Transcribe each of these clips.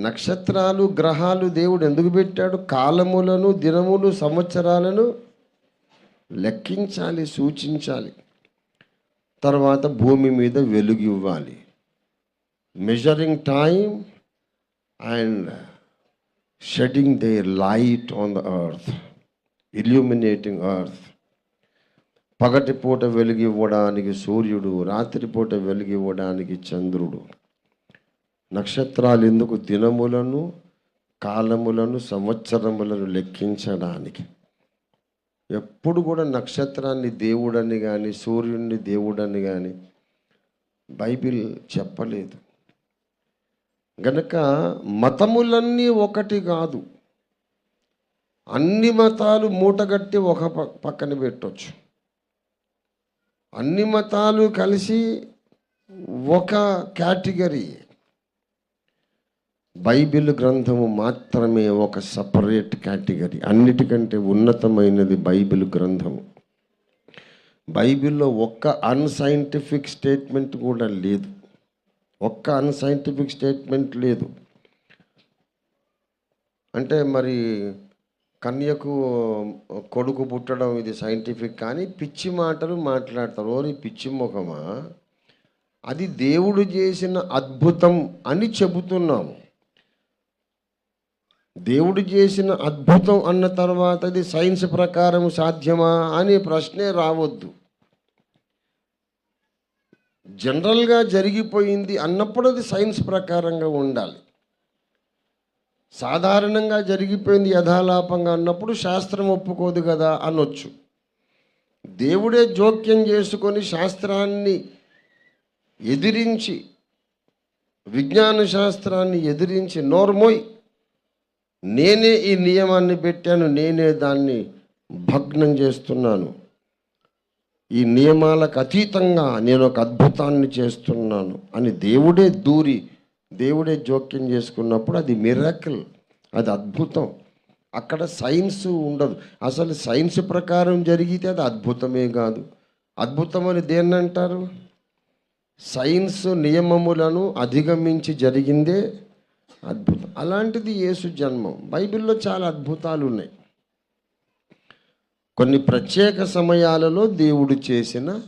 నక్షత్రాలు గ్రహాలు దేవుడు ఎందుకు పెట్టాడు? కాలములను దినములు సంవత్సరాలను లెక్కించాలి సూచించాలి. తర్వాత భూమి మీద వెలుగు ఇవ్వాలి. Measuring time and shedding their light on the earth illuminating earth పగటిపూట వెలుగు ఇవ్వడానికి సూర్యుడు రాత్రిపూట వెలుగు ఇవ్వడానికి చంద్రుడు. నక్షత్రాలు ఎందుకు దినములను కాలములను సంవత్సరములను లెక్కించడానికి? ఎప్పుడు కూడా నక్షత్రాన్ని దేవుడని కానీ సూర్యుడిని దేవుడని కానీ బైబిల్ చెప్పలేదు. గనక మతములన్నీ ఒకటి కాదు. అన్ని మతాలు మూటగట్టి ఒక పక్కన పెట్టవచ్చు అన్ని మతాలు కలిసి ఒక కేటగిరీ. బైబిల్ గ్రంథము మాత్రమే ఒక సపరేట్ కేటగిరీ. అన్నిటికంటే ఉన్నతమైనది బైబిల్ గ్రంథము. బైబిల్లో ఒక్క అన్సైంటిఫిక్ స్టేట్మెంట్ కూడా లేదు. ఒక్క అన్సైంటిఫిక్ స్టేట్మెంట్ లేదు. అంటే మరి కన్యకు కొడుకు పుట్టడం ఇది సైంటిఫిక్ కానీ పిచ్చి మాటలు మాట్లాడతారు. ఓరి పిచ్చి ముఖమా అది దేవుడు చేసిన అద్భుతం అని చెబుతున్నాము. దేవుడు చేసిన అద్భుతం అన్న తర్వాత అది సైన్స్ ప్రకారం సాధ్యమా అనే ప్రశ్నే రావద్దు. జనరల్గా జరిగిపోయింది అన్నప్పుడు అది సైన్స్ ప్రకారంగా ఉండాలి. సాధారణంగా జరిగిపోయింది యథాలాపంగా అన్నప్పుడు శాస్త్రం ఒప్పుకోదు కదా అనొచ్చు. దేవుడే జోక్యం చేసుకొని శాస్త్రాన్ని ఎదిరించి విజ్ఞాన శాస్త్రాన్ని ఎదిరించి నోర్మోయ్ నేనే ఈ నియమాన్ని పెట్టాను నేనే దాన్ని భగ్నం చేస్తున్నాను. ఈ నియమాలకు అతీతంగా నేను ఒక అద్భుతాన్ని చేస్తున్నాను అని దేవుడే దూరి దేవుడే జోక్యం చేసుకున్నప్పుడు అది మిరాకిల్ అది అద్భుతం. అక్కడ సైన్స్ ఉండదు. అసలు సైన్స్ ప్రకారం జరిగితే అది అద్భుతమే కాదు. అద్భుతం అని దేన్ని అంటారు? సైన్స్ నియమములను అధిగమించి జరిగిందే అద్భుతం. అలాంటిది యేసు జన్మం. బైబిల్లో చాలా అద్భుతాలు ఉన్నాయి. కొన్ని ప్రత్యేక సమయాలలో దేవుడు చేసిన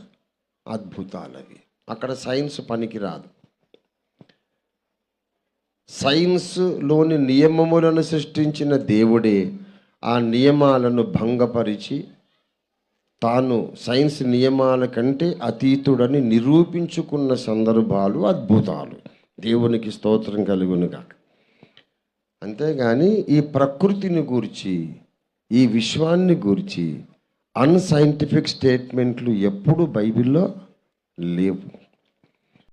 అద్భుతాలు అవి. అక్కడ సైన్స్ పనికిరాదు సైన్స్లోని నియమములను సృష్టించిన దేవుడే ఆ నియమాలను భంగపరిచి తాను సైన్స్ నియమాల కంటే అతీతుడని నిరూపించుకున్న సందర్భాలు అద్భుతాలు. దేవునికి స్తోత్రం కలుగునుగాక. అంతేగాని ఈ ప్రకృతిని గూర్చి ఈ విశ్వాన్ని గూర్చి అన్సైంటిఫిక్ స్టేట్మెంట్లు ఎప్పుడు బైబిల్లో లేవు.